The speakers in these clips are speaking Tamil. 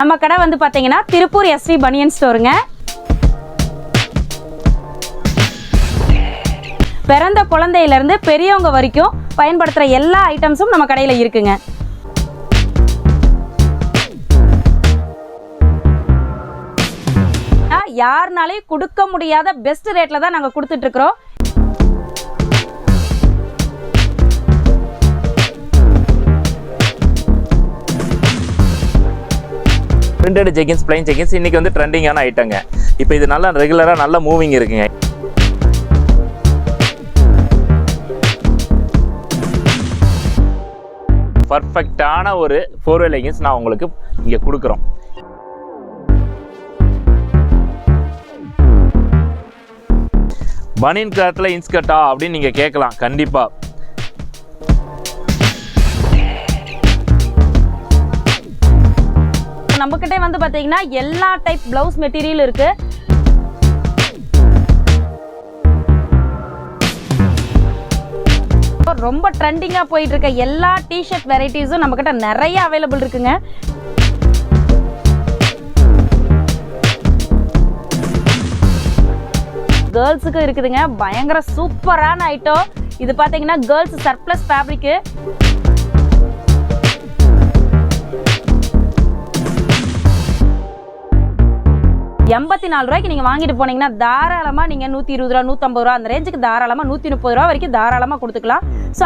நம்ம கடை வந்து பார்த்தீங்கன்னா திருப்பூர் எஸ்வி பனியன் ஸ்டோருங்க பிறந்த குழந்தையிலேருந்து பெரியவங்க வரைக்கும் பயன்படுத்துகிற எல்லா ஐட்டம்ஸும் நம்ம கடையில் இருக்குங்க. யாருனாலையும் கொடுக்க முடியாத பெஸ்ட் ரேட்டில் தான் நாங்கள் கொடுத்துட்ருக்குறோம் பிரிண்டட் ஜெகின்ஸ் பிளைன் ஜெகின்ஸ் இன்னைக்கு வந்து ட்ரெண்டிங்கான ஐட்டங்க இப்போ இது நல்லா ரெகுலராக நல்ல மூவிங் இருக்குங்க. பர்ஃபெக்டான ஒரு ஃபோர் வே லெகின்ஸ் நான் உங்களுக்கு இங்கே கொடுக்குறோம். பனியன் கிளாத்தில் இன்ஸ்கர்ட்டா அப்படின்னு நீங்கள் கேட்கலாம் கண்டிப்பாக நம்மக்கிட்டே வந்து பார்த்தீங்கன்னா எல்லா டைப் ப்ளவுஸ் மெட்டீரியல் இருக்கு. ரொம்ப ட்ரெண்டிங்காக போயிட்டு இருக்க எல்லா டிஷர்ட் வெரைட்டிஸும் நம்மக்கிட்ட நிறைய அவைலபிள் இருக்குங்க. கேர்ள்ஸுக்கு இருக்குதுங்க. பயங்கர சூப்பரான ஐட்டம் இது பார்த்தீங்கன்னா கேர்ள்ஸ் சர்ப்ளஸ் ஃபேப்ரிக்கு எண்பத்தி நாலு ரூபாய்க்கு நீங்கள் வாங்கிட்டு போனீங்கன்னா தாராளமாக நீங்கள் நூற்றி இருபது ரூபா நூற்றம்பது ரூபா அந்த ரேஞ்சுக்கு தாராளமாக நூற்றி முப்பது ரூபா வரைக்கும் தாராளமாக கொடுத்துக்கலாம். ஸோ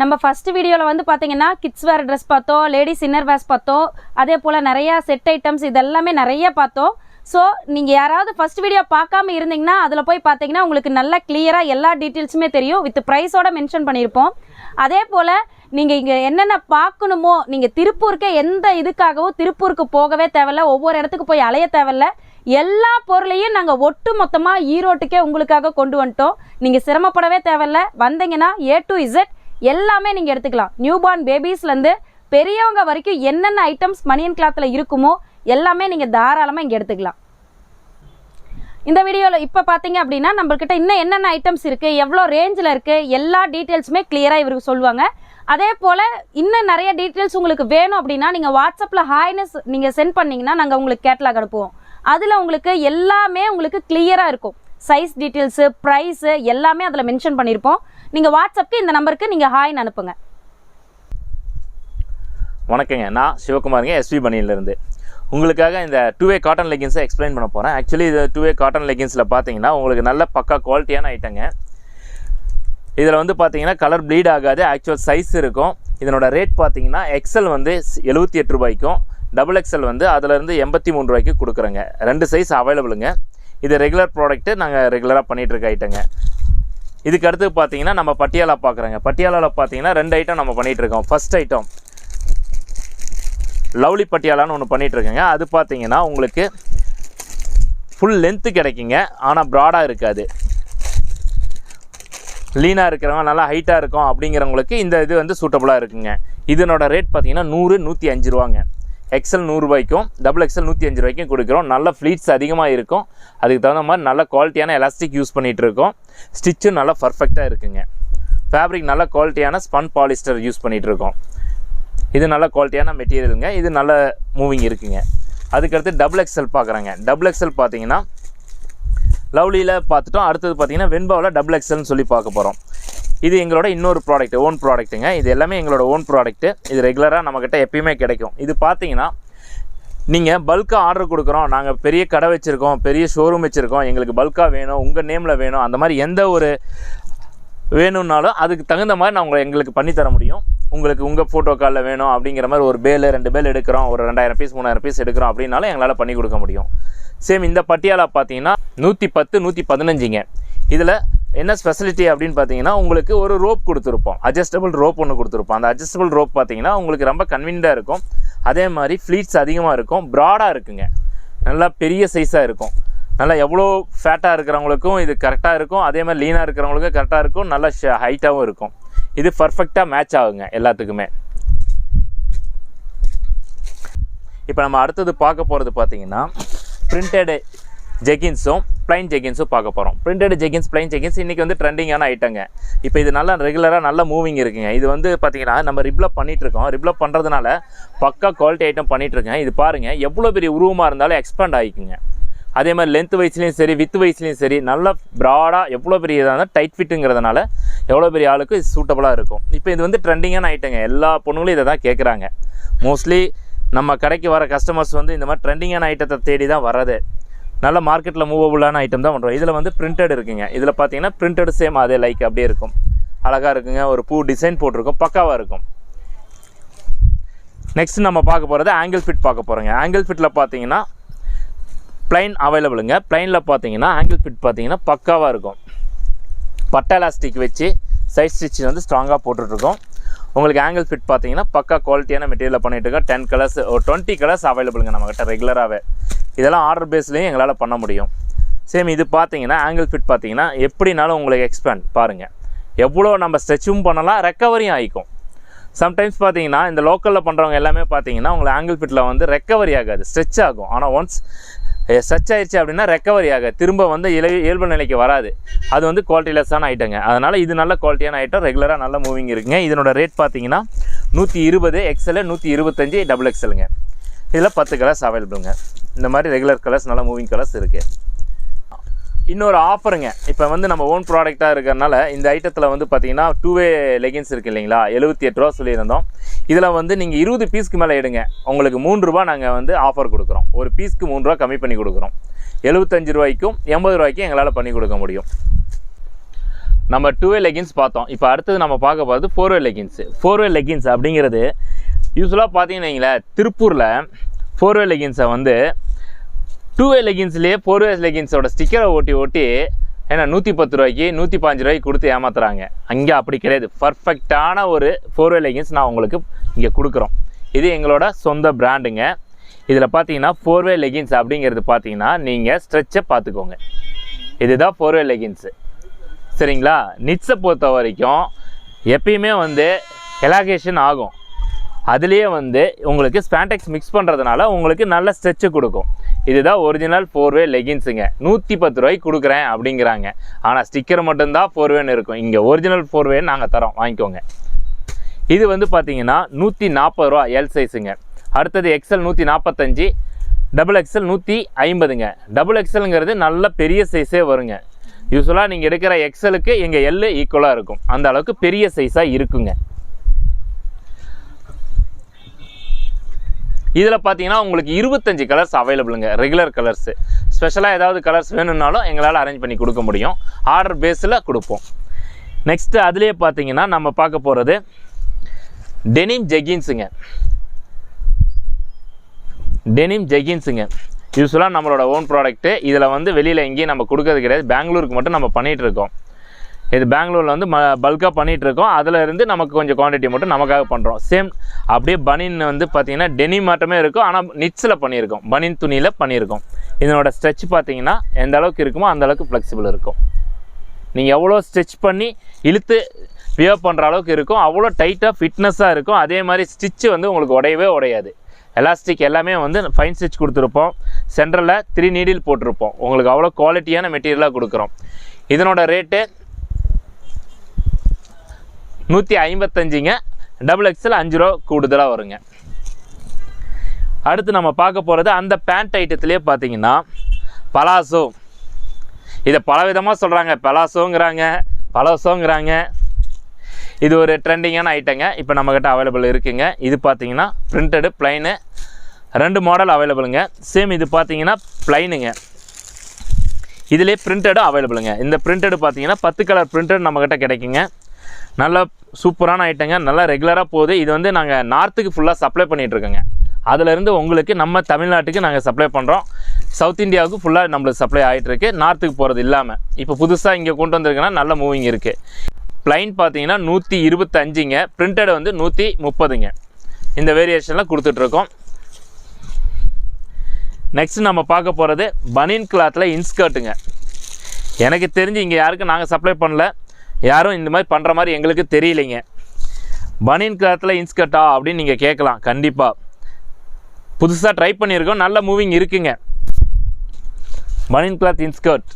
நம்ம ஃபஸ்ட்டு வீடியோவில் வந்து பார்த்தீங்கன்னா கிட்ஸ் வேர் ட்ரெஸ் பார்த்தோம் லேடிஸ் இன்னர் வேர்ஸ் பார்த்தோம் அதே போல் நிறையா செட் ஐட்டம்ஸ் இதெல்லாமே நிறைய பார்த்தோம். ஸோ நீங்கள் யாராவது ஃபஸ்ட் வீடியோ பார்க்காம இருந்தீங்கன்னா அதில் போய் பார்த்தீங்கன்னா உங்களுக்கு நல்லா கிளியராக எல்லா டீட்டெயில்ஸுமே தெரியும். வித் ப்ரைஸோட மென்ஷன் பண்ணியிருப்போம். அதே போல் நீங்கள் இங்கே என்னென்ன பார்க்கணுமோ நீங்கள் திருப்பூருக்கே எந்த இதுக்காகவும் திருப்பூருக்கு போகவே தேவையில்ல. ஒவ்வொரு இடத்துக்கு போய் அலைய தேவையில்ல. எல்லா பொருளையும் நாங்கள் ஒட்டு மொத்தமாக ஈரோட்டுக்கே உங்களுக்காக கொண்டு வந்துட்டோம். நீங்கள் சிரமப்படவே தேவையில்ல. வந்தீங்கன்னா ஏ டு இசட் எல்லாமே நீங்கள் எடுத்துக்கலாம். நியூபார்ன் பேபிஸ்லேருந்து பெரியவங்க வரைக்கும் என்னென்ன ஐட்டம்ஸ் மணியன் கிளாத்தில் இருக்குமோ எல்லாமே நீங்கள் தாராளமாக இங்கே எடுத்துக்கலாம். இந்த வீடியோவில் இப்போ பார்த்தீங்க அப்படின்னா நம்மள்கிட்ட இன்னும் என்னென்ன ஐட்டம்ஸ் இருக்குது எவ்வளோ ரேஞ்சில் இருக்குது எல்லா டீட்டெயில்ஸுமே கிளியராக இவருக்கு சொல்லுவாங்க. அதே போல் இன்னும் நிறைய டீட்டெயில்ஸ் உங்களுக்கு வேணும் அப்படின்னா நீங்கள் வாட்ஸ்அப்பில் ஹாய்னஸ் நீங்கள் சென்ட் பண்ணிங்கன்னா நாங்கள் உங்களுக்கு கேட்லாக் அனுப்புவோம். அதில் உங்களுக்கு எல்லாமே உங்களுக்கு கிளியராக இருக்கும். சைஸ் டீட்டெயில்ஸு ப்ரைஸு எல்லாமே அதில் மென்ஷன் பண்ணியிருப்போம் நீங்கள் வாட்ஸ்அப்க்கு இந்த நம்பருக்கு நீங்கள் ஹாய்னு அனுப்புங்க. வணக்கங்க நான் சிவகுமாருங்க எஸ்வி பனியிலேருந்து உங்களுக்காக இந்த டூ வே காட்டன் லெகின்ஸை எக்ஸ்பிளைன் பண்ண போகிறேன் ஆக்சுவலி இது டூ வே காட்டன் லெகின்ஸில் பார்த்தீங்கன்னா உங்களுக்கு நல்ல பக்கா குவாலிட்டியான ஐட்டங்க இதில் வந்து பார்த்தீங்கன்னா கலர் ப்ளீட் ஆகாது ஆக்சுவல் சைஸ் இருக்கும். இதனோட ரேட் பார்த்தீங்கன்னா எக்ஸல் வந்து எழுபத்தி எட்டு ரூபாய்க்கும் டபுள் எக்ஸல் வந்து அதுலேருந்து எண்பத்தி மூணு ரூபாய்க்கு கொடுக்குறோங்க. ரெண்டு சைஸ் அவைலபிளுங்க இது ரெகுலர் ப்ராடக்ட்டு நாங்கள் ரெகுலராக பண்ணிகிட்ருக்க ஐட்டங்க இதுக்கு அடுத்து பார்த்தீங்கன்னா நம்ம பட்டியாலா பார்க்குறோங்க பட்டியாலாவில் பார்த்தீங்கன்னா ரெண்டு ஐட்டம் நம்ம பண்ணிகிட்ருக்கோம் ஃபஸ்ட் ஐட்டம் லவ்லி பட்டியாலான்னு ஒன்று பண்ணிகிட்ருக்கேங்க அது பார்த்தீங்கன்னா உங்களுக்கு ஃபுல் லென்த்து கிடைக்குங்க. ஆனால் ப்ராடாக இருக்காது. லீனாக இருக்கிறவங்க நல்லா ஹைட்டாக இருக்கும் அப்படிங்கிறவங்களுக்கு இந்த இது வந்து சூட்டபுளாக இருக்குங்க. இதனோட ரேட் பார்த்தீங்கன்னா நூறு நூற்றி அஞ்சு ரூபாங்க. எக்ஸல் நூறுரூபாய்க்கும் டபுள் எக்ஸல் நூற்றி அஞ்சு ரூபாய்க்கும் கொடுக்குறோம். நல்ல ஃப்ளீட்ஸ் அதிகமாக இருக்கும். அதுக்கு தகுந்த மாதிரி நல்ல குவாலிட்டியான எலாஸ்டிக் யூஸ் பண்ணிகிட்டு இருக்கோம். ஸ்டிச்சும் நல்லா பர்ஃபெக்டாக இருக்குங்க. ஃபேப்ரிக் நல்ல குவாலிட்டியான ஸ்பன் பாலிஸ்டர் யூஸ் பண்ணிகிட்டு இருக்கோம். இது நல்ல குவாலிட்டியான மெட்டீரியலுங்க இது நல்ல மூவிங் இருக்குங்க. அதுக்கடுத்து டபுள் எக்ஸல் பார்க்குறேங்க. டபுள் எக்ஸல் பார்த்தீங்கன்னா லவ்லியில் பார்த்துட்டோம். அடுத்தது பார்த்தீங்கன்னா வெண்பாவில் டபுள் எக்ஸல்னு சொல்லி பார்க்க போகிறோம் இது எங்களோட இன்னொரு ப்ராடக்ட் ஓன் ப்ராடக்ட்டுங்க இது எல்லாமே எங்களோட ஓன் ப்ராடக்ட்டு இது ரெகுலராக நம்மக்கிட்ட எப்பயுமே கிடைக்கும். இது பார்த்தீங்கன்னா நீங்கள் பல்காக ஆர்டர் கொடுக்குறோம். நாங்கள் பெரிய கடை வச்சுருக்கோம் பெரிய ஷோரூம் வச்சுருக்கோம். எங்களுக்கு பல்காக வேணும் உங்கள் நேமில் வேணும். அந்த மாதிரி எந்த ஒரு வேணும்னாலும் அதுக்கு தகுந்த மாதிரி நான் உங்களை எங்களுக்கு பண்ணி தர முடியும். உங்களுக்கு உங்கள் ஃபோட்டோ காலில் வேணும் அப்படிங்கிற மாதிரி ஒரு பேல் ரெண்டு பேல் எடுக்கிறோம். ஒரு ரெண்டாயிரம் பீஸ் மூணாயிரம் பீஸ் எடுக்கிறோம் அப்படின்னாலும் எங்களால் பண்ணி கொடுக்க முடியும். சேம் இந்த பட்டியாலா பார்த்தீங்கன்னா நூற்றி பத்து நூற்றி பதினஞ்சுங்க. இதில் என்ன ஸ்பெசிலிட்டி அப்படின்னு பார்த்தீங்கன்னா உங்களுக்கு ஒரு ரோப் கொடுத்துருப்போம். அட்ஜஸ்டபிள் ரோப் ஒன்று கொடுத்துருப்போம். அந்த அட்ஜஸ்டபிள் ரோப் பார்த்தீங்கன்னா உங்களுக்கு ரொம்ப கன்வீனியாக இருக்கும். அதே மாதிரி ஃப்ளீட்ஸ் அதிகமாக இருக்கும். ப்ராடாக இருக்குங்க. நல்லா பெரிய சைஸாக இருக்கும். நல்லா எவ்வளோ ஃபேட்டாக இருக்கிறவங்களுக்கும் இது கரெக்டாக இருக்கும். அதே மாதிரி லீனாக இருக்கிறவங்களுக்கும் கரெக்டாக இருக்கும். நல்லா ஹைட்டாகவும் இருக்கும். இது பர்ஃபெக்டாக மேட்ச் ஆகுங்க எல்லாத்துக்குமே. இப்போ நம்ம அடுத்தது பார்க்க போகிறது பார்த்தீங்கன்னா பிரிண்டடு ஜெகின்ஸும் ப்ளைன் ஜெகின்ஸும் பார்க்க போகிறோம் பிரிண்டட் ஜெகின்ஸ் ப்ளைன் ஜெகின்ஸ் இன்றைக்கி வந்து ட்ரெண்டிங்கான ஐட்டங்க இப்போ இது நல்லா ரெகுலராக நல்ல மூவிங் இருக்குங்க. இது வந்து பார்த்தீங்கன்னா நம்ம ரிப்ளப் பண்ணிகிட்ருக்கோம் ரிப்ளப் பண்ணுறதுனால பக்கா குவாலிட்டி ஐட்டம் பண்ணிகிட்ருக்கேன் இது பாருங்கள் எவ்வளோ பெரிய உருவமாக இருந்தாலும் எக்ஸ்பேண்ட் ஆகிக்குங்க அதே மாதிரி லென்த் வயசுலேயும் சரி வித் வயசுலேயும் சரி நல்லா ப்ராடாக எவ்வளோ பெரிய இதாக இருந்தால் டைட் ஃபிட்டுங்கிறதுனால எவ்வளோ பெரிய ஆளுக்கு இது சூட்டபுளாக இருக்கும். இப்போ இது வந்து ட்ரெண்டிங்கான ஐட்டங்க எல்லா பொண்ணுங்களும் இதை தான் கேட்குறாங்க மோஸ்ட்லி நம்ம கடைக்கு வர கஸ்டமர்ஸ் வந்து இந்த மாதிரி ட்ரெண்டிங்கான ஐட்டத்தை தேடி தான் வர்றது. நல்ல மார்க்கெட்டில் மூவபுளான ஐட்டம் தான் பண்ணுறோம் இதில் வந்து பிரிண்டட் இருக்குங்க. இதில் பார்த்தீங்கன்னா பிரிண்டட் சேம் அதே லைக் அப்படியே இருக்கும். அழகாக இருக்குங்க. ஒரு பூ டிசைன் போட்டிருக்கும். பக்காவாக இருக்கும். நெக்ஸ்ட் நம்ம பார்க்க போகிறது ஆங்கிள் ஃபிட் பார்க்க போகிறோங்க ஆங்கிள் ஃபிட்டில் பார்த்தீங்கன்னா ப்ளைன் அவைலபிளுங்க ப்ளைனில் பார்த்தீங்கன்னா ஆங்கிள் ஃபிட் பார்த்தீங்கன்னா பக்காவாக இருக்கும். பட்டை எலாஸ்டிக் வச்சு சைட் ஸ்டிச் வந்து ஸ்ட்ராங்காக போட்டுட்ருக்கோம். உங்களுக்கு ஆங்கிள் ஃபிட் பார்த்தீங்கன்னா பக்கா குவாலிட்டியான மெட்டீரியல் பண்ணிகிட்டு இருக்கோம் டென் கலர்ஸ் ஒரு டுவெண்ட்டி கலர்ஸ் அவைலபிளுங்க நம்மக்கிட்ட ரெகுலராகவே இதெல்லாம் ஆர்டர் பேஸ்லேயும் எங்களால் பண்ண முடியும். சேம் இது பார்த்தீங்கன்னா ஆங்கிள் ஃபிட் பார்த்தீங்கன்னா எப்படினாலும் உங்களுக்கு எக்ஸ்பேண்ட் பாருங்கள் எவ்வளோ நம்ம ஸ்ட்ரெச்சும் பண்ணலாம் ரெக்கவரியும் ஆகிக்கும் சம்டைம்ஸ் பார்த்தீங்கன்னா இந்த லோக்கலில் பண்ணுறவங்க எல்லாமே பார்த்தீங்கன்னா உங்களை ஆங்கிள் ஃபிட்டில் வந்து ரெக்கவரி ஆகாது ஸ்ட்ரெச் ஆகும். ஆனால் ஒன்ஸ் ஸ்ட்ரெச் ஆயிடுச்சு அப்படின்னா ரெக்கவரி ஆகாது. திரும்ப வந்து இல இயல்பு நிலைக்கு வராது. அது வந்து குவாலிட்டிலெஸ்ஸான ஐட்டங்க அதனால் இது நல்ல குவாலிட்டியான ஐட்டம் ரெகுலராக நல்ல மூவிங் இருக்குங்க. இதனோட ரேட் பார்த்தீங்கன்னா நூற்றி இருபது எக்ஸலு நூற்றி இருபத்தஞ்சி டபுள் எக்ஸலுங்க இதில் பத்து கலர்ஸ் அவைலபிளுங்க இந்த மாதிரி ரெகுலர் கலர்ஸ் நல்ல மூவிங் கலர்ஸ் இருக்குது இன்னொரு ஆஃபருங்க இப்போ வந்து நம்ம ஓன் ப்ராடக்டாக இருக்கிறனால இந்த ஐட்டத்தில் வந்து பார்த்தீங்கன்னா டூ வே லெகின்ஸ் இருக்குது இல்லைங்களா? எழுபத்தி எட்டு ரூபா சொல்லியிருந்தோம். இதில் வந்து நீங்கள் இருபது பீஸ்க்கு மேலே எடுங்க. உங்களுக்கு மூணு ரூபா நாங்கள் வந்து ஆஃபர் கொடுக்குறோம். ஒரு பீஸ்க்கு மூணு ரூபா கம்மி பண்ணி கொடுக்குறோம். எழுபத்தஞ்சு ரூபாய்க்கும் எண்பது ரூபாய்க்கும் எங்களால் பண்ணி கொடுக்க முடியும். நம்ம டூ வே லெகின்ஸ் பார்த்தோம். இப்போ அடுத்தது நம்ம பார்க்க போகிறது four way leggings four way leggings அப்படிங்கிறது யூஸ்வலாக பார்த்தீங்கன்னு வைங்களேன் திருப்பூரில் ஃபோர் வே லெகின்ஸை வந்து டூ வே லெகின்ஸ்லேயே ஃபோர் வேஸ் லெகின்ஸோட ஸ்டிக்கரை ஓட்டி ஓட்டி ஏன்னா நூற்றி பத்து ரூபாய்க்கு நூற்றி பாஞ்சு ரூபாய்க்கு கொடுத்து ஏமாத்துறாங்க. அங்கே அப்படி கிடையாது. பர்ஃபெக்டான ஒரு ஃபோர் வே லெகின்ஸ் நான் உங்களுக்கு இங்கே கொடுக்குறோம். இது எங்களோட சொந்த பிராண்டுங்க இதில் பார்த்தீங்கன்னா ஃபோர் வே லெகின்ஸ் அப்படிங்கிறது பார்த்தீங்கன்னா நீங்கள் ஸ்ட்ரெச்சை பார்த்துக்கோங்க இதுதான் ஃபோர் வே லெகின்ஸு சரிங்களா? நிட்ஸை பொறுத்த வரைக்கும் எப்பயுமே வந்து எலாகேஷன் ஆகும். அதுலேயே வந்து உங்களுக்கு ஸ்பான்டெக்ஸ் மிக்ஸ் பண்ணுறதுனால உங்களுக்கு நல்ல ஸ்ட்ரெச்சு கொடுக்கும். இதுதான் ஒரிஜினல் ஃபோர்வே லெகின்ஸுங்க நூற்றி பத்து ரூபாய்க்கு கொடுக்குறேன் அப்படிங்கிறாங்க. ஆனால் ஸ்டிக்கர் மட்டும்தான் ஃபோர்வேன்னு இருக்கும். இங்கே ஒரிஜினல் ஃபோர்வே நாங்கள் தரோம். வாங்கிக்கோங்க. இது வந்து பார்த்தீங்கன்னா நூற்றி நாற்பது ரூபா எல் சைஸுங்க அடுத்தது எக்ஸல் நூற்றி நாற்பத்தஞ்சு டபுள் எக்ஸல் நூற்றி ஐம்பதுங்க டபுள் எக்ஸலுங்கிறது நல்ல பெரிய சைஸே வருங்க. யூஸ்வலாக நீங்கள் எடுக்கிற எக்ஸலுக்கு எங்கள் எல்லு ஈக்குவலாக இருக்கும். அந்த அளவுக்கு பெரிய சைஸாக இருக்குங்க. இதில் பார்த்தீங்கன்னா உங்களுக்கு இருபத்தஞ்சு கலர்ஸ் அவைலபிளுங்க ரெகுலர் கலர்ஸு ஸ்பெஷலாக ஏதாவது கலர்ஸ் வேணும்னாலும் எங்களால் அரேஞ்ச் பண்ணி கொடுக்க முடியும். ஆர்டர் பேஸில் கொடுப்போம். நெக்ஸ்ட்டு அதுலேயே பார்த்தீங்கன்னா நம்ம பார்க்க போகிறது டெனிம் ஜெகின்ஸுங்க டெனிம் ஜெகின்ஸுங்க யூஸ்வலாக நம்மளோட ஓன் ப்ராடக்ட்டு இதில் வந்து வெளியில் எங்கேயும் நம்ம கொடுக்கறது கிடையாது. பெங்களூருக்கு மட்டும் நம்ம பண்ணிகிட்டு இருக்கோம். இது பெங்களூரில் வந்து ம பல்காக பண்ணிகிட்ருக்கோம் அதில் இருந்து நமக்கு கொஞ்சம் குவான்டிட்டி மட்டும் நமக்காக பண்ணுறோம் சேம் அப்படியே பனின் வந்து பார்த்திங்கன்னா டெனி மாட்டமே இருக்கும். ஆனால் நிட்ஸில் பண்ணியிருக்கோம். பனின் துணியில் பண்ணியிருக்கோம். இதனோட ஸ்ட்ரெச் பார்த்தீங்கன்னா எந்த அளவுக்கு இருக்குமோ அந்த அளவுக்கு ஃப்ளெக்சிபிள் இருக்கும். நீங்கள் எவ்வளோ ஸ்ட்ரெச் பண்ணி இழுத்து வியர் பண்ணுற அளவுக்கு இருக்கும் அவ்வளோ டைட்டாக ஃபிட்னஸாக இருக்கும். அதே மாதிரி ஸ்டிச்சு வந்து உங்களுக்கு உடையவே உடையாது. எலாஸ்டிக் எல்லாமே வந்து ஃபைன் ஸ்டிச் கொடுத்துருப்போம். சென்டரில் த்ரீ நீடில் போட்டிருப்போம். உங்களுக்கு அவ்வளோ குவாலிட்டியான மெட்டீரியலாக கொடுக்குறோம். இதனோட ரேட்டு நூற்றி ஐம்பத்தஞ்சுங்க. டபுள் எக்ஸில் அஞ்சு ரூபா கூடுதலாக வருங்க. அடுத்து நம்ம பார்க்க போகிறது அந்த பேண்ட் ஐட்டத்துலேயே பார்த்தீங்கன்னா பலாசோ இதை பல விதமாக சொல்கிறாங்க பலாசோங்கிறாங்க பலாசோங்கிறாங்க இது ஒரு ட்ரெண்டிங்கான ஐட்டங்க இப்போ நம்மக்கிட்ட அவைலபிள் இருக்குங்க. இது பார்த்தீங்கன்னா பிரிண்டடு பிளைனு ரெண்டு மாடல் அவைலபிளுங்க சேம் இது பார்த்தீங்கன்னா ப்ளைனுங்க இதிலே பிரிண்டடும் அவைலபிளுங்க இந்த பிரிண்டடு பார்த்தீங்கன்னா பத்து கலர் பிரிண்டட் நம்மக்கிட்ட கிடைக்குங்க. நல்லா சூப்பரான ஐட்டங்க நல்லா ரெகுலராக போகுது. இது வந்து நாங்கள் நார்த்துக்கு ஃபுல்லாக சப்ளை பண்ணிகிட்ருக்கோங்க அதிலேருந்து உங்களுக்கு நம்ம தமிழ்நாட்டுக்கு நாங்கள் சப்ளை பண்ணுறோம் சவுத் இந்தியாவுக்கு ஃபுல்லாக நம்மளுக்கு சப்ளை ஆகிட்டுருக்கு நார்த்துக்கு போகிறது இல்லாமல் இப்போ புதுசாக இங்கே கொண்டு வந்திருக்குன்னா நல்ல மூவிங் இருக்குது ப்ளைன் பார்த்தீங்கன்னா நூற்றி இருபத்தஞ்சுங்க. பிரிண்டட் வந்து நூற்றி முப்பதுங்க. இந்த வேரியேஷனில் கொடுத்துட்ருக்கோம் நெக்ஸ்ட் நம்ம பார்க்க போகிறது பனியன் கிளாத்தில் இன்ஸ்கர்ட்டுங்க எனக்கு தெரிஞ்சு இங்கே யாருக்கும் நாங்கள் சப்ளை பண்ணல. யாரும் இந்த மாதிரி பண்ணுற மாதிரி எங்களுக்கு தெரியலைங்க. பனியன் கிளாத்தில் இன்ஸ்கர்ட்டா அப்படின்னு நீங்கள் கேட்கலாம் கண்டிப்பாக புதுசாக ட்ரை பண்ணியிருக்கோம் நல்ல மூவிங் இருக்குங்க. பனியன் கிளாத் இன்ஸ்கர்ட்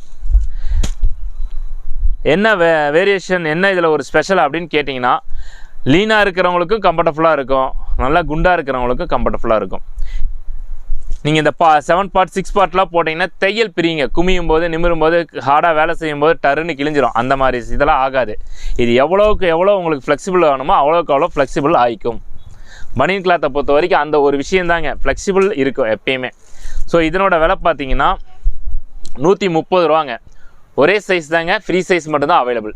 என்ன வே வேரியேஷன் என்ன இதில் ஒரு ஸ்பெஷல் அப்படின்னு கேட்டிங்கன்னா லீனாக இருக்கிறவங்களுக்கும் கம்ஃபர்டபுளாக இருக்கும் நல்லா குண்டாக இருக்கிறவங்களுக்கும் கம்ஃபர்டபுளாக இருக்கும். நீங்கள் இந்த பா செவன் பார்ட் சிக்ஸ் பார்ட்லாம் போட்டிங்கன்னா தையல் பிரியுங்க. குமியும் போது நிமிரும் போது ஹார்டாக வேலை செய்யும் போது டருன்னு கிழிஞ்சிரும். அந்த மாதிரி இதெல்லாம் ஆகாது. இது எவ்வளோக்கு எவ்வளோ உங்களுக்கு ஃப்ளெக்சிபிள் ஆகணுமோ அவ்வளோக்கு அவ்வளோ ஃப்ளெக்சிபிள் ஆகிக்கும் பனியன் கிளாத்தை பொறுத்த வரைக்கும் அந்த ஒரு விஷயந்தாங்க ஃப்ளெக்சிபிள் இருக்கும் எப்பயுமே. ஸோ இதனோட விலை பார்த்தீங்கன்னா நூற்றி முப்பது ரூபாங்க. ஒரே சைஸ் தாங்க. ஃப்ரீ சைஸ் மட்டும்தான் அவைலபிள்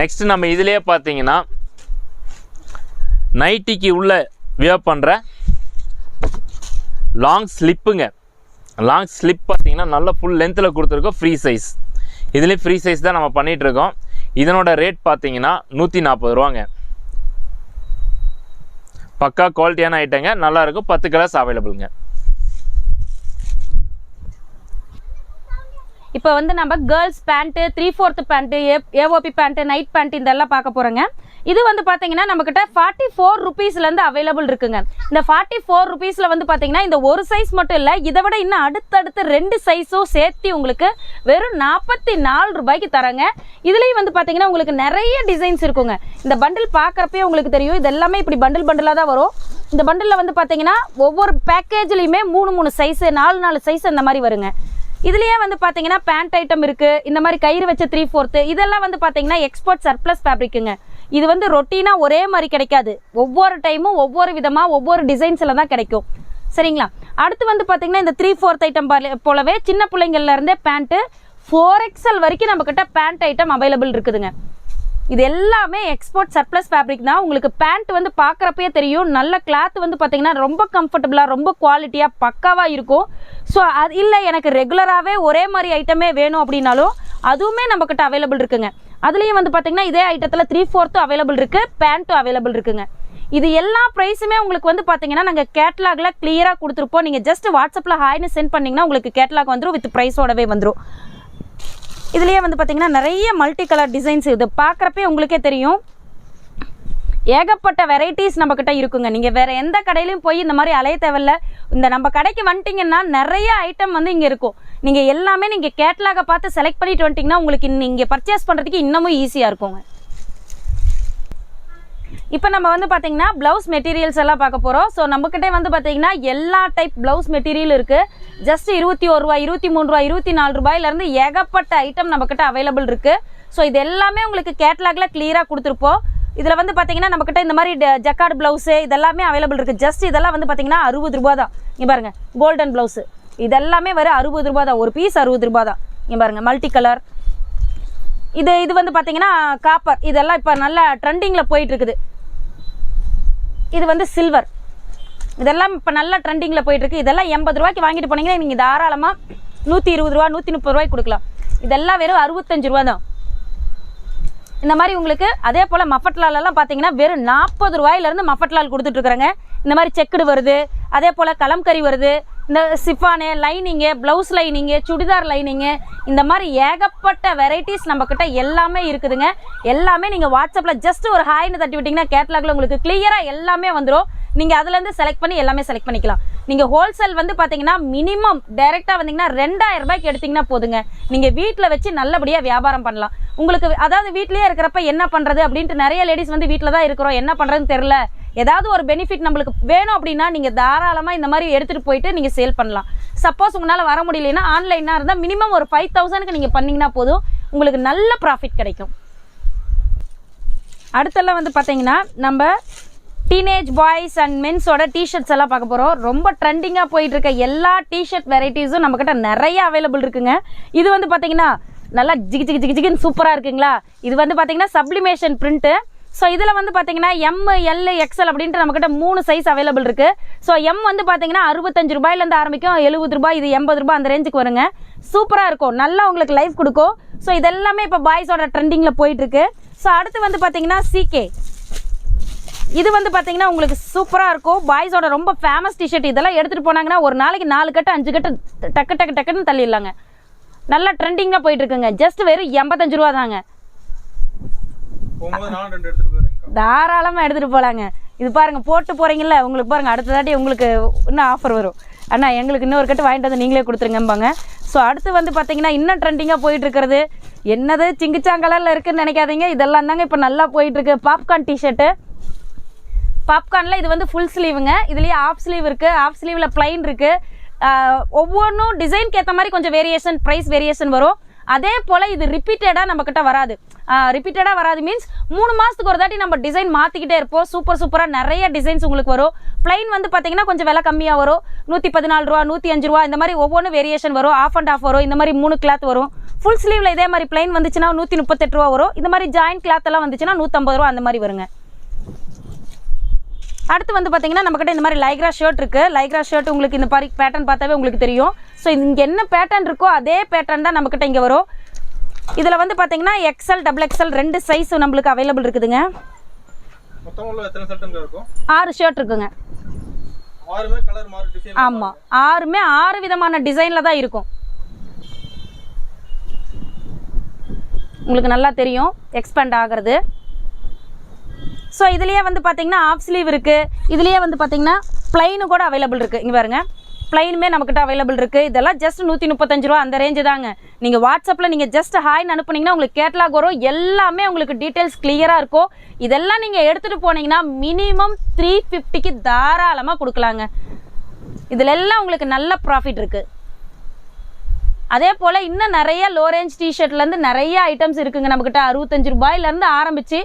நெக்ஸ்ட் நம்ம இதுலேயே பார்த்தீங்கன்னா நைட்டிக்கு உள்ள வியர் பண்ணுற லாங் ஸ்லிப்புங்க லாங் ஸ்லிப் பார்த்தீங்கன்னா நல்லா ஃபுல் லென்த்தில் கொடுத்துருக்கோம். ஃப்ரீ சைஸ் இதுலேயும் ஃப்ரீ சைஸ் தான் நம்ம பண்ணிகிட்ருக்கோம் இதனோட ரேட் பார்த்தீங்கன்னா நூற்றி நாற்பது ரூபாங்க. பக்கா குவாலிட்டியான ஐட்டங்க நல்லாயிருக்கும் பத்து கலர்ஸ் அவைலபிளுங்க இப்போ வந்து நம்ம girls pant three fourth pant A AOP pant night pant இதெல்லாம் பார்க்க போகிறோங்க இது வந்து பார்த்தீங்கன்னா நம்மக்கிட்ட ஃபார்ட்டி ஃபோர் ருபீஸ்லேருந்து அவைலபிள் இருக்குங்க. இந்த ஃபார்ட்டி ஃபோர் ருபீஸில் வந்து பார்த்தீங்கன்னா இந்த ஒரு சைஸ் மட்டும் இல்லை இதை விட இன்னும் அடுத்தடுத்து ரெண்டு சைஸும் சேர்த்து உங்களுக்கு வெறும் நாற்பத்தி நாலு ரூபாய்க்கு தரேங்க. இதுலேயும் வந்து பார்த்தீங்கன்னா உங்களுக்கு நிறைய டிசைன்ஸ் இருக்குங்க. இந்த பண்டில் பார்க்குறப்பே உங்களுக்கு தெரியும். இது எல்லாமே இப்படி பண்டில் பண்டிலாக தான் வரும். இந்த பண்டிலில் வந்து பார்த்தீங்கன்னா ஒவ்வொரு பேக்கேஜ்லேயுமே மூணு மூணு சைஸு நாலு நாலு சைஸ் அந்த மாதிரி வருங்க. இதுலயே வந்து பாத்தீங்கன்னா பேண்ட் ஐட்டம் இருக்கு. இந்த மாதிரி கயிறு வச்ச த்ரீ ஃபோர்த்து இதெல்லாம் வந்து பாத்தீங்கன்னா எக்ஸ்போர்ட் சர்ப்ளஸ் ஃபேப்ரிக்குங்க இது வந்து ரொட்டீனா ஒரே மாதிரி கிடைக்காது. ஒவ்வொரு டைமும் ஒவ்வொரு விதமா ஒவ்வொரு டிசைன்ஸ்ல தான் கிடைக்கும். சரிங்களா? அடுத்து வந்து பாத்தீங்கன்னா இந்த த்ரீ ஃபோர்த் ஐட்டம் போலவே சின்ன பிள்ளைங்கள்ல இருந்தே பேண்ட்டு ஃபோர் எக்ஸல் வரைக்கும் நம்ம கிட்ட பேண்ட் ஐட்டம் அவைலபிள் இருக்குதுங்க. இது எல்லாமே எக்ஸ்போர்ட் சர்ப்ளஸ் ஃபேப்ரிக் தான். உங்களுக்கு பேண்ட் வந்து பார்க்குறப்பே தெரியும். நல்ல கிளாத் வந்து பார்த்தீங்கன்னா ரொம்ப கம்ஃபர்டபுளாக ரொம்ப குவாலிட்டியாக பக்காவாக இருக்கும். ஸோ அது இல்லை எனக்கு ரெகுலராகவே ஒரே மாதிரி ஐட்டமே வேணும் அப்படின்னாலும் அதுவுமே நம்மக்கிட்ட அவைலபிள் இருக்குங்க. அதுலேயும் வந்து பார்த்தீங்கன்னா இதே ஐட்டத்தில் த்ரீ ஃபோர்த்தும் அவைலபிள் இருக்குது பேண்ட்டும் அவைலபிள் இருக்குங்க. இது எல்லா ப்ரைஸுமே உங்களுக்கு வந்து பார்த்தீங்கன்னா நாங்கள் கேட்லாகில் கிளியராக கொடுத்துருப்போம். நீங்கள் ஜஸ்ட் வாட்ஸ்அப்பில் ஹாய்னு சென்ட் பண்ணிங்கன்னா உங்களுக்கு கேட்லாக் வந்துடும் வித் ப்ரைஸோடவே வந்துடும் இதுலேயே வந்து பார்த்தீங்கன்னா நிறைய மல்டி கலர் டிசைன்ஸ் இது பார்க்குறப்பே உங்களுக்கே தெரியும். ஏகப்பட்ட வெரைட்டிஸ் நம்மக்கிட்ட இருக்குங்க. நீங்கள் வேறு எந்த கடையிலையும் போய் இந்த மாதிரி அலைய தேவையில்ல. இந்த நம்ம கடைக்கு வந்துட்டிங்கன்னா நிறைய ஐட்டம் வந்து இங்கே இருக்கும். நீங்கள் எல்லாமே நீங்கள் கேட்லாக பார்த்து செலக்ட் பண்ணிட்டு வந்துட்டிங்கன்னா உங்களுக்கு நீங்கள் பர்ச்சேஸ் பண்ணுறதுக்கு இன்னமும் ஈஸியாக இருக்குங்க. இப்போ நம்ம வந்து பார்த்தீங்கன்னா ப்ளவுஸ் மெட்டீரியல்ஸ் எல்லாம் பார்க்க போகிறோம் ஸோ நம்மக்கிட்டே வந்து பார்த்தீங்கன்னா எல்லா டைப் ப்ளவுஸ் மெட்டீரியல் இருக்குது ஜஸ்ட் இருபத்தி ஒரு ரூபாய் இருபத்தி மூணு ரூபாய் இருபத்தி நாலு ரூபாயிலேருந்து ஏகப்பட்ட ஐட்டம் நம்மக்கிட்ட அவைலபிள் இருக்குது ஸோ இது எல்லாமே உங்களுக்கு கேட்லாகில் கிளியராக கொடுத்துருப்போம். இதில் வந்து பார்த்தீங்கன்னா நம்மக்கிட்ட இந்த மாதிரி ஜக்கார்டு ப்ளவுஸு இதெல்லாமே அவைலபிள் இருக்குது ஜஸ்ட் இதெல்லாம் வந்து பார்த்தீங்கன்னா அறுபது ரூபா தான். இங்கே பாருங்கள் கோல்டன் ப்ளவுஸு இதெல்லாமே வரும் அறுபது ரூபா தான். ஒரு பீஸ் அறுபது ரூபா தான். இங்கே பாருங்கள் மல்டி கலர் இது இது வந்து பார்த்தீங்கன்னா காப்பர் இதெல்லாம் இப்போ நல்லா ட்ரெண்டிங்கில் போயிட்டுருக்குது. இது வந்து சில்வர் இதெல்லாம் இப்போ நல்ல ட்ரெண்டிங்கில் போயிட்டுருக்கு. இதெல்லாம் எண்பது ரூபாய்க்கு வாங்கிட்டு போனீங்கன்னா நீங்கள் தாராளமாக நூற்றி இருபது ரூபா நூற்றி முப்பது ரூபாய்க்கு கொடுக்கலாம். இதெல்லாம் வெறும் அறுபத்தஞ்சு ரூபா தான். இந்த மாதிரி உங்களுக்கு அதே போல் மஃபட்லாலெல்லாம் பார்த்தீங்கன்னா வெறும் நாற்பது ரூபாயிலேருந்து மஃபட்லால் கொடுத்துட்ருக்குறேங்க இந்த மாதிரி செக்குடு வருது. அதே போல் கலம்கறி வருது. இந்த chiffon lining blouse lining churidar lining இந்த மாதிரி ஏகப்பட்ட வெரைட்டிஸ் நம்மக்கிட்ட எல்லாமே இருக்குதுங்க. எல்லாமே நீங்கள் வாட்ஸ்அப்பில் ஜஸ்ட் ஒரு ஹாய்னு தட்டி விட்டிங்கன்னா கேட்லாகில் உங்களுக்கு கிளியராக எல்லாமே வந்துடும் நீங்கள் அதுலேருந்து செலக்ட் பண்ணி எல்லாமே செலக்ட் பண்ணிக்கலாம். நீங்கள் ஹோல்சேல் வந்து பார்த்தீங்கன்னா மினிமம் டைரெக்டாக வந்தீங்கன்னா ரெண்டாயிரம் ரூபாய்க்கு எடுத்தீங்கன்னா போதுங்க. நீங்கள் வீட்டில் வச்சு நல்லபடியாக வியாபாரம் பண்ணலாம். உங்களுக்கு அதாவது வீட்லேயே இருக்கிறப்ப என்ன பண்ணுறது அப்படின்ட்டு நிறைய லேடிஸ் வந்து வீட்டில் தான் இருக்கிறோம். என்ன பண்ணுறதுன்னு தெரில ஏதாவது ஒரு பெனிஃபிட் நம்மளுக்கு வேணும் அப்படின்னா நீங்கள் தாராளமாக இந்த மாதிரி எடுத்துகிட்டு போயிட்டு நீங்கள் சேல் பண்ணலாம். சப்போஸ் உங்களால் வர முடியலன்னா ஆன்லைனாக இருந்தால் மினிமம் ஒரு ஃபைவ் தௌசண்ட்க்கு நீங்கள் பண்ணிங்கன்னா போதும். உங்களுக்கு நல்ல ப்ராஃபிட் கிடைக்கும். அடுத்தெல்லாம் வந்து பார்த்தீங்கன்னா நம்ம டீனேஜ் பாய்ஸ் அண்ட் மென்ஸோட டிஷர்ட்ஸ் எல்லாம் பார்க்க போகிறோம் ரொம்ப ட்ரெண்டிங்காக போயிட்டு இருக்க எல்லா டிஷர்ட் வெரைட்டிஸும் நம்மக்கிட்ட நிறைய அவைலபிள் இருக்குங்க. இது வந்து பார்த்தீங்கன்னா நல்லா ஜிகி ஜிகி ஜிகி ஜிகின்னு சூப்பராக இருக்குங்களா? இது வந்து பார்த்தீங்கன்னா சப்ளிமேஷன் பிரிண்ட்டு ஸோ இதில் வந்து பார்த்தீங்கன்னா எம் எல் எக்ஸ்எல் அப்படின்ட்டு நம்மக்கிட்ட மூணு சைஸ் அவைலபிள் இருக்குது ஸோ எம் வந்து பார்த்தீங்கன்னா அறுபத்தஞ்சு ரூபாயிலேருந்து ஆரம்பிக்கும். எழுபது ரூபாய் இது எண்பது ரூபாய் அந்த ரேஞ்சுக்கு வருங்க. சூப்பராக இருக்கும். நல்லா உங்களுக்கு லைஃப் கொடுக்கும். ஸோ இதெல்லாமே இப்போ பாய்ஸோட ட்ரெண்டிங்கில் போயிட்டுருக்கு. ஸோ அடுத்து வந்து பார்த்தீங்கன்னா சிகே இது வந்து பார்த்தீங்கன்னா உங்களுக்கு சூப்பராக இருக்கும். பாய்ஸோட ரொம்ப ஃபேமஸ் டிஷர்ட் இதெல்லாம் எடுத்துகிட்டு போனாங்கன்னா ஒரு நாளைக்கு நாலு கட்டு அஞ்சு கட்டு டக்கு டக்கு டக்குன்னு தள்ளிடலாங்க. நல்லா ட்ரெண்டிங்காக போயிட்டுருக்குங்க. ஜஸ்ட் வெறும் எண்பத்தஞ்சு ரூபா தாங்க. தாராளமாக எடுத்துகிட்டு போகலாங்க இது பாருங்க போட்டு போகிறீங்கல்ல உங்களுக்கு பாருங்க அடுத்த தாட்டி உங்களுக்கு இன்னும் ஆஃபர் வரும். அண்ணா எங்களுக்கு இன்னொரு கட்டு வாங்கிட்டு வந்து நீங்களே கொடுத்துருங்கம்பாங்க. ஸோ அடுத்து வந்து பார்த்தீங்கன்னா இன்னும் ட்ரெண்டிங்காக போயிட்டு இருக்கிறது என்னது சிங்கிச்சாங்கலரில் இருக்குன்னு நினைக்காதீங்க. இதெல்லாம் தாங்க இப்போ நல்லா போயிட்டு இருக்கு பாப்கார்ன் டிஷர்ட்டு பாப்கார்னில் இது வந்து ஃபுல் ஸ்லீவுங்க இதுலேயே ஆஃப் ஸ்லீவ் இருக்குது ஆஃப் ஸ்லீவில் ப்ளைன் இருக்குது ஒவ்வொன்றும் டிசைன்க்கு ஏற்ற மாதிரி கொஞ்சம் வேரியேஷன் ப்ரைஸ் வேரியேஷன் வரும். அதே போல் இது ரிப்பீட்டடாக நம்மக்கிட்ட வராது. ரிப்பீட்டடாக வராது. மீன்ஸ் மூணு மாதத்துக்கு ஒரு தாட்டி நம்ம டிசைன் மாற்றிக்கிட்டே இருப்போம். சூப்பர் சூப்பராக நிறைய டிசைன்ஸ் உங்களுக்கு வரும். ப்ளைன் வந்து பார்த்தீங்கன்னா கொஞ்சம் விலை கம்மியாக வரும். நூற்றி பதினாலு ரூபா நூற்றி அஞ்சு ரூபா இந்த மாதிரி ஒவ்வொன்றும் வேரியேஷன் வரும். ஆஃப் அண்ட் ஆஃப் வரும். இந்த மாதிரி மூணு கிளாத் வரும். ஃபுல் ஸ்லீவில் இதே மாதிரி ப்ளைன் வந்துச்சுன்னா நூற்றி முப்பத்தெட்டு ரூபா வரும். இந்த மாதிரி ஜாயின்ட் கிளாத் எல்லாம் வந்துச்சுன்னா நூற்றம்பது ரூபா அந்த மாதிரி வருங்க. அடுத்து வந்து பார்த்தீங்கன்னா நம்மக்கிட்ட இந்த மாதிரி லைக்ரா ஷர்ட் இருக்குது லைக்ரா ஷர்ட் உங்களுக்கு இந்த மாதிரி பேட்டர்ன் பார்த்தாவே உங்களுக்கு தெரியும். ஸோ இங்கே என்ன பேட்டர்ன் இருக்கோ அதே பேட்டர்ன் தான் நம்மக்கிட்ட இங்கே வரும். இதில் வந்து பார்த்தீங்கன்னா எக்ஸல் டபுள் எக்ஸல் ரெண்டு சைஸ் நம்மளுக்கு அவைலபிள் இருக்குதுங்க. ஆறு ஷர்ட் இருக்குங்க. ஆமாம் ஆறுமே ஆறு விதமான டிசைனில் தான் இருக்கும். உங்களுக்கு நல்லா தெரியும் எக்ஸ்பேண்ட் ஆகிறது. ஸோ இதுலேயே வந்து பார்த்தீங்கன்னா ஆஃப் ஸ்லீவ் இருக்குது இதுலேயே வந்து பார்த்தீங்கன்னா ப்ளைனு கூட அவைலபிள் இருக்குது இங்கே பாருங்க. ப்ளைனுமே நம்மக்கிட்ட அவைலபிள் இருக்குது இதெல்லாம் ஜஸ்ட் நூற்றி முப்பத்தஞ்சு ரூபா அந்த ரேஞ்சு தாங்க. நீங்கள் வாட்ஸ்அப்பில் நீங்கள் ஜஸ்ட் ஹாய்னு அனுப்புனீங்கன்னா உங்களுக்கு கேட்லாக் வரும். எல்லாமே உங்களுக்கு டீட்டெயில்ஸ் கிளியராக இருக்கும். இதெல்லாம் நீங்கள் எடுத்துகிட்டு போனீங்கன்னா மினிமம் த்ரீ ஃபிஃப்டிக்கு தாராளமாக கொடுக்கலாங்க. இதில் எல்லாம் உங்களுக்கு நல்ல ப்ராஃபிட் இருக்குது அதே போல் இன்னும் நிறைய லோ ரேஞ்ச் டிஷர்ட்லேருந்து நிறைய ஐட்டம்ஸ் இருக்குங்க நம்மக்கிட்ட அறுபத்தஞ்சு ரூபாயிலேருந்து ஆரம்பித்து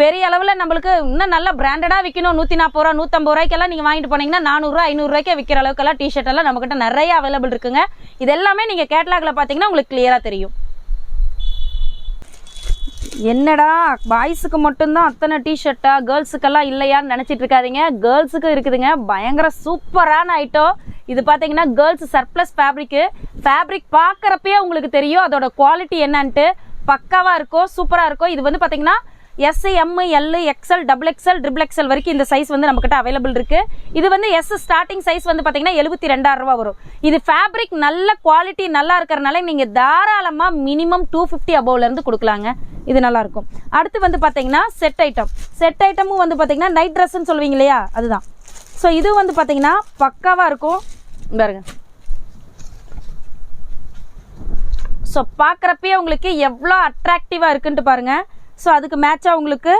பெரிய அளவில் நம்மளுக்கு இன்னும் நல்ல பிராண்டடாக விற்கணும் நூற்றி நாற்பது ரூபா நூற்றம்பது ரூபாய்க்கெல்லாம் நீங்கள் வாங்கிட்டு போனீங்கன்னா நானூறுரூவா ஐநூறுரூவாய்க்கே விற்கிற அளவுக்கெல்லாம் டிஷர்ட் எல்லாம் நம்மக்கிட்ட நிறைய அவைலபிள் இருக்குங்க. இது எல்லாமே நீங்கள் கேட்லாகில் பார்த்தீங்கன்னா உங்களுக்கு கிளியராக தெரியும். என்னடா பாய்ஸுக்கு மட்டும்தான் அத்தனை டிஷர்ட்டா கேர்ள்ஸுக்கெல்லாம் இல்லையான்னு நினச்சிட்டு இருக்காதீங்க. கேர்ள்ஸுக்கு இருக்குதுங்க. பயங்கர சூப்பரான ஐட்டம் இது பார்த்தீங்கன்னா கேர்ள்ஸ் சர்ப்ளஸ் ஃபேப்ரிக்கு ஃபேப்ரிக் பார்க்குறப்பயே உங்களுக்கு தெரியும் அதோட குவாலிட்டி என்னன்ட்டு. பக்காவாக இருக்கும் சூப்பராக இருக்கும் இது வந்து பார்த்தீங்கன்னா S M L XL double XL triple XL வரைக்கும் இந்த சைஸ் வந்து நம்மக்கிட்ட அவைலபிள் இருக்குது இது வந்து எஸ் ஸ்டார்டிங் சைஸ் வந்து பார்த்தீங்கன்னா எழுபத்தி ரெண்டாயிரம் ரூபா வரும். இது ஃபேப்ரிக் நல்ல குவாலிட்டி நல்லா இருக்கிறனால நீங்கள் தாராளமாக மினிமம் டூ ஃபிஃப்டி அபவ்லேருந்து கொடுக்கலாங்க. இது நல்லாயிருக்கும். அடுத்து வந்து பார்த்தீங்கன்னா செட் ஐட்டம் செட் ஐட்டமும் வந்து பார்த்தீங்கன்னா நைட் ட்ரெஸ்ன்னு சொல்லுவீங்க இல்லையா? அதுதான். ஸோ இது வந்து பார்த்தீங்கன்னா பக்காவாக இருக்கும். பாருங்க ஸோ பார்க்குறப்பயே உங்களுக்கு எவ்வளோ அட்ராக்டிவாக இருக்குன்ட்டு பாருங்கள் ஸோ அதுக்கு மேட்சாக உங்களுக்கு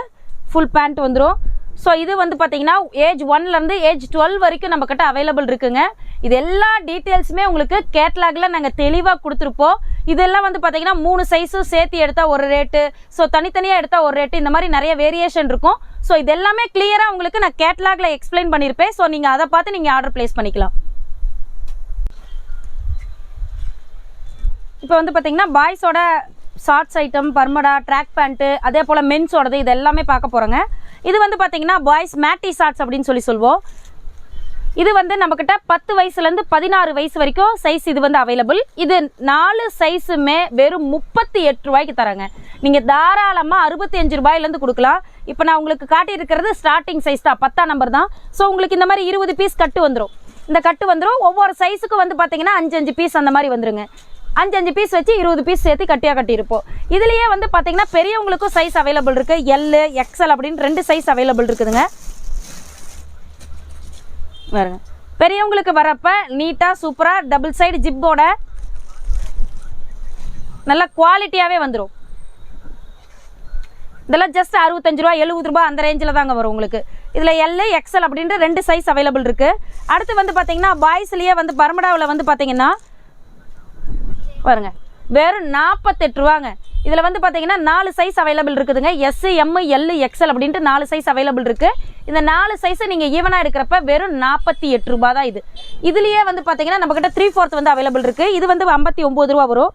ஃபுல் பேண்ட் வந்துடும் ஸோ இது வந்து பார்த்தீங்கன்னா ஏஜ் ஒன்லேருந்து ஏஜ் டுவெல் வரைக்கும் நம்மக்கிட்ட அவைலபிள் இருக்குங்க. இது எல்லா டீட்டெயில்ஸுமே உங்களுக்கு கேட்லாகில் நாங்கள் தெளிவாக கொடுத்துருப்போம். இதெல்லாம் வந்து பார்த்தீங்கன்னா மூணு சைஸும் சேர்த்து எடுத்தால் ஒரு ரேட்டு ஸோ தனித்தனியாக எடுத்தால் ஒரு ரேட்டு இந்த மாதிரி நிறைய வேரியேஷன் இருக்கும். ஸோ இது எல்லாமே கிளியராக உங்களுக்கு நான் கேட்லாகில் எக்ஸ்பிளைன் பண்ணியிருப்பேன் ஸோ நீங்கள் அதை பார்த்து நீங்கள் ஆர்டர் ப்ளேஸ் பண்ணிக்கலாம். இப்போ வந்து பார்த்தீங்கன்னா பாய்ஸோட shorts item Bermuda track pant அதே போல் மென்ஸோடது இது எல்லாமே பார்க்க போகிறோங்க இது வந்து பார்த்தீங்கன்னா பாய்ஸ் மேட்டி ஷார்ட்ஸ் அப்படின்னு சொல்லி சொல்வோம். இது வந்து நம்மக்கிட்ட பத்து வயசுலேருந்து பதினாறு வயசு வரைக்கும் சைஸ் இது வந்து அவைலபிள் இது நாலு சைஸுமே வெறும் முப்பத்தி எட்டு ரூபாய்க்கு தராங்க. நீங்கள் தாராளமாக அறுபத்தி அஞ்சு ரூபாயிலேருந்து கொடுக்கலாம். இப்போ நான் உங்களுக்கு காட்டியிருக்கிறது ஸ்டார்டிங் சைஸ் தான் பத்தாம் நம்பர் தான். ஸோ உங்களுக்கு இந்த மாதிரி இருபது பீஸ் கட்டு வந்துடும் இந்த கட்டு வந்துடும் ஒவ்வொரு சைஸுக்கும் வந்து பார்த்தீங்கன்னா அஞ்சு அஞ்சு பீஸ் அந்த மாதிரி வந்துருங்க. அஞ்சு அஞ்சு பீஸ் வச்சு இருபது பீஸ் சேர்த்து கட்டியாக கட்டியிருப்போம். இதுலேயே வந்து பார்த்தீங்கன்னா பெரியவங்களுக்கும் சைஸ் அவைலபிள் இருக்குது எல் எக்ஸ்எல் அப்படின்னு ரெண்டு சைஸ் அவைலபிள் இருக்குதுங்க. பாருங்க. பெரியவங்களுக்கு வரப்ப நீட்டாக சூப்பராக டபுள் சைடு ஜிப்போட நல்ல குவாலிட்டியாகவே வந்துடும் இதெல்லாம் ஜஸ்ட் அறுபத்தஞ்சு ரூபா எழுபது ரூபா அந்த ரேஞ்சில் தாங்க வரும் உங்களுக்கு. இதில் எல்லு எக்ஸ்எல் அப்படின்ற ரெண்டு சைஸ் அவைலபிள் இருக்குது அடுத்து வந்து பார்த்தீங்கன்னா பாய்ஸ்லேயே வந்து பர்மடாவில் வந்து பார்த்தீங்கன்னா பாருங்க. வெறும் நாற்பத்தெட்டு ரூபாங்க. இதில் வந்து பார்த்தீங்கன்னா நாலு சைஸ் அவைலபிள் இருக்குதுங்க. எஸ் எம் எல் எக்ஸ்எல் அப்படின்ட்டு நாலு சைஸ் அவைலபிள் இருக்குது இந்த நாலு சைஸை நீங்கள் ஈவனாக எடுக்கிறப்ப வெறும் நாற்பத்தி எட்டு ரூபா தான் இது. இதுலேயே வந்து பார்த்தீங்கன்னா நம்மக்கிட்ட த்ரீ ஃபோர்த் வந்து அவைலபிள் இருக்குது இது வந்து ஐம்பத்தி ஒம்பது ரூபா வரும்.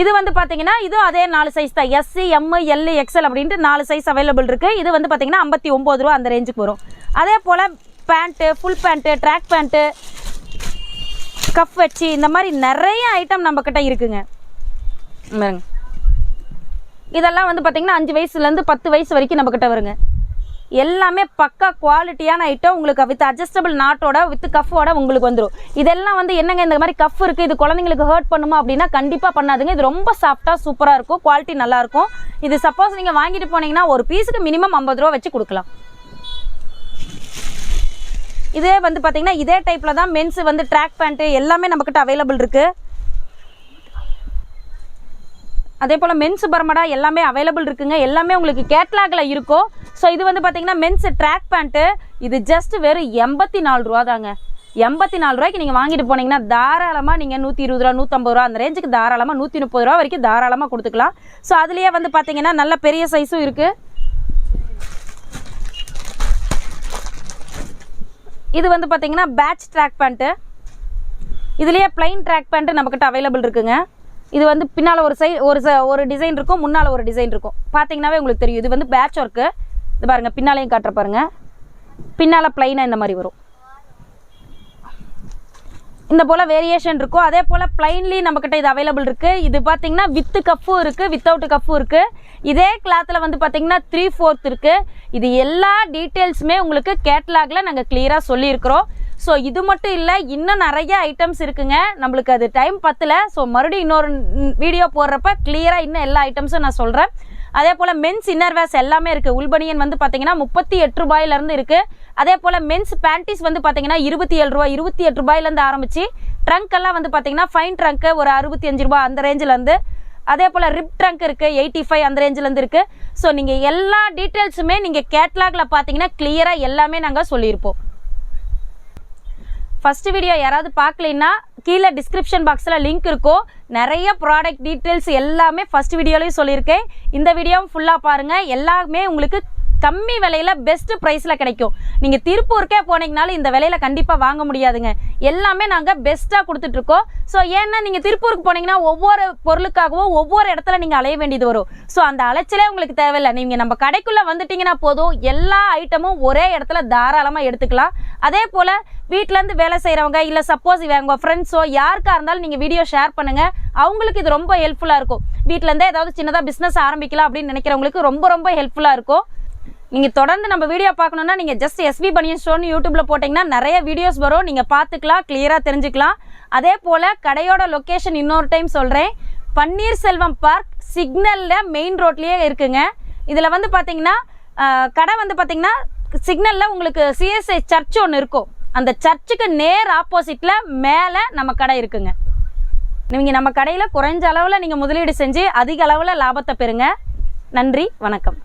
இது வந்து பார்த்தீங்கன்னா இதுவும் அதே நாலு சைஸ் தான். எஸ்சி எம் எல் எக்ஸ்எல் அப்படின்ட்டு நாலு சைஸ் அவைலபிள் இருக்குது இது வந்து பார்த்தீங்கன்னா ஐம்பத்தி ஒம்பது ரூபா அந்த ரேஞ்சுக்கு வரும். அதே போல் pant full pant track pant cuff வச்சு இந்த மாதிரி நிறைய ஐட்டம் நம்மக்கிட்ட இருக்குங்க. பாருங்க. இதெல்லாம் வந்து பார்த்திங்கன்னா அஞ்சு வயசுலேருந்து பத்து வயசு வரைக்கும் நம்மக்கிட்ட வருங்க. எல்லாமே பக்கா குவாலிட்டியான ஐட்டம் உங்களுக்கு வித் அட்ஜஸ்டபிள் நாட்டோட வித் கஃபோட உங்களுக்கு வந்துடும் இதெல்லாம் வந்து என்னங்க இந்த மாதிரி கஃப் இருக்குது இது குழந்தைங்களுக்கு ஹர்ட் பண்ணுமா அப்படின்னா கண்டிப்பாக பண்ணாதுங்க. இது ரொம்ப சாஃப்டாக சூப்பராக இருக்கும். குவாலிட்டி நல்லாயிருக்கும் இது சப்போஸ் நீங்கள் வாங்கிட்டு போனீங்கன்னா ஒரு பீஸுக்கு மினிமம் ஐம்பது ரூபா வச்சு கொடுக்கலாம். இதே வந்து பார்த்தீங்கன்னா இதே டைப்பில் தான் மென்ஸ் வந்து ட்ராக் பேண்ட்டு எல்லாமே நம்மக்கிட்ட அவைலபிள் இருக்குது அதே போல் மென்ஸ் பர்மடா எல்லாமே அவைலபிள் இருக்குங்க. எல்லாமே உங்களுக்கு கேட்லாகில் இருக்கும் ஸோ இது வந்து பார்த்தீங்கன்னா மென்ஸ் ட்ராக் பேண்ட்டு இது ஜஸ்ட் வெறும் எண்பத்தி நாலு ரூபா தாங்க. எண்பத்தி நாலு ரூபாய்க்கு நீங்கள் வாங்கிட்டு போனீங்கன்னா தாராளமாக நீங்கள் நூற்றி இருபது ரூபா நூற்றம்பது ரூபா அந்த ரேஞ்சுக்கு தாராளமாக நூற்றி முப்பது ரூபா வரைக்கும் தாராளமாக கொடுத்துக்கலாம். ஸோ அதுலேயே வந்து பார்த்தீங்கன்னா நல்ல பெரிய சைஸும் இருக்குது இது வந்து பார்த்தீங்கன்னா பேட்ச் ட்ராக் பேண்ட்டு இதுலேயே பிளைன் ட்ராக் பேண்ட்டு நம்மக்கிட்ட அவைலபிள் இருக்குங்க. இது வந்து பின்னால் ஒரு சை ஒரு ச ஒரு டிசைன் இருக்கும் முன்னால் ஒரு டிசைன் இருக்கும். பார்த்தீங்கன்னாவே உங்களுக்கு தெரியும். இது வந்து பேட்ச் ஒர்க்கு இது பாருங்கள் பின்னாலையும் காட்டுற பாருங்கள் பின்னால் பிளைனாக இந்த மாதிரி வரும். இந்த போல் வேரியேஷன் இருக்கும் அதே போல் பிளைன்லி நம்மக்கிட்ட இது அவைலபிள் இருக்குது இது பார்த்தீங்கன்னா வித்து கஃப்பும் இருக்குது வித்தவுட் கஃப்பும் இருக்குது இதே கிளாத்தில் வந்து பார்த்தீங்கன்னா த்ரீ ஃபோர்த் இருக்குது இது எல்லா டீட்டெயில்ஸுமே உங்களுக்கு கேட்லாகில் நாங்கள் கிளியராக சொல்லியிருக்கிறோம். ஸோ இது மட்டும் இல்லை இன்னும் நிறைய ஐட்டம்ஸ் இருக்குங்க. நம்மளுக்கு அது டைம் பத்தல. ஸோ மறுபடியும் இன்னொரு வீடியோ போடுறப்ப கிளியராக இன்னும் எல்லா ஐட்டம்ஸும் நான் சொல்கிறேன் அதே போல் மென்ஸ் இன்னர்வேர்ஸ் எல்லாமே இருக்குது உள்பனியன் வந்து பார்த்தீங்கன்னா முப்பத்தி எட்டு ரூபாயிலேருந்து இருக்குது அதே போல் மென்ஸ் பேண்டிஸ் வந்து பார்த்தீங்கன்னா இருபத்தி ஏழு ரூபா இருபத்தி எட்டு ரூபாயிலேருந்து ஆரம்பித்து ட்ரங்க் எல்லாம் வந்து பார்த்தீங்கன்னா ஃபைன் ட்ரங்க்கு ஒரு அறுபத்தி அஞ்சு ரூபா அந்த ரேஞ்சிலேருந்து அதே போல் ரிப் ட்ரங்க் இருக்குது எயிட்டி ஃபைவ் அந்த ரேஞ்சிலேருந்து இருக்குது ஸோ நீங்கள் எல்லா டீட்டெயில்ஸுமே நீங்கள் கேட்லாகில் பார்த்தீங்கன்னா கிளியராக எல்லாமே நாங்கள் சொல்லியிருப்போம். ஃபஸ்ட்டு வீடியோ யாராவது பார்க்கலைன்னா கீழே டிஸ்கிரிப்ஷன் பாக்ஸில் லிங்க் இருக்கும் நிறைய ப்ராடக்ட் டீட்டெயில்ஸ் எல்லாமே ஃபர்ஸ்ட் வீடியோலையும் சொல்லியிருக்கேன். இந்த வீடியோவும் ஃபுல்லாக பாருங்கள் எல்லாமே உங்களுக்கு கம்மி விலையில பெஸ்ட் ப்ரைஸில் கிடைக்கும். நீங்கள் திருப்பூருக்கே போனீங்கனாலும் இந்த விலையில கண்டிப்பாக வாங்க முடியாதுங்க. எல்லாமே நாங்கள் பெஸ்ட்டாக கொடுத்துட்ருக்கோம். ஸோ ஏன்னா நீங்கள் திருப்பூருக்கு போனீங்கன்னா ஒவ்வொரு பொருளுக்காகவும் ஒவ்வொரு இடத்துல நீங்கள் அலைய வேண்டியது வரும். ஸோ அந்த அலைச்சலே உங்களுக்கு தேவையில்லை. நீங்கள் நம்ம கடைக்குள்ளே வந்துட்டீங்கன்னா போதும். எல்லா ஐட்டமும் ஒரே இடத்துல தாராளமாக எடுத்துக்கலாம். அதே போல் வீட்டிலேருந்து வேலை செய்கிறவங்க இல்லை சப்போஸ் உங்கள் ஃப்ரெண்ட்ஸோ யாருக்காக இருந்தாலும் நீங்கள் வீடியோ ஷேர் பண்ணுங்கள் அவங்களுக்கு இது ரொம்ப ஹெல்ப்ஃபுல்லாக இருக்கும். வீட்டிலேருந்தே ஏதாவது சின்னதாக பிஸ்னஸ் ஆரம்பிக்கலாம் அப்படின்னு நினைக்கிறவங்களுக்கு ரொம்ப ரொம்ப ஹெல்ப்ஃபுல்லாக இருக்கும். நீங்கள் தொடர்ந்து நம்ம வீடியோ பார்க்கணுன்னா நீங்கள் ஜஸ்ட் எஸ்பி பனியன் ஸ்டோர்னு யூடியூப்பில் போட்டிங்கன்னா நிறைய வீடியோஸ் வரும். நீங்கள் பார்த்துக்கலாம் கிளியராக தெரிஞ்சுக்கலாம். அதே போல் கடையோட லொக்கேஷன் இன்னொரு டைம் சொல்கிறேன் பன்னீர்செல்வம் பார்க் சிக்னலில் மெயின் ரோட்லேயே இருக்குங்க. இதில் வந்து பார்த்தீங்கன்னா கடை வந்து பார்த்தீங்கன்னா சிக்னலில் உங்களுக்கு சிஎஸ்ஐ சர்ச் ஒன்று இருக்கும். அந்த சர்ச்சுக்கு நேர் ஆப்போசிட்டில் மேலே நம்ம கடை இருக்குங்க. நீங்கள் நம்ம கடையில் குறைஞ்ச அளவில் நீங்கள் முதலீடு செஞ்சு அதிக அளவில் லாபத்தை பெறுங்க. நன்றி வணக்கம்.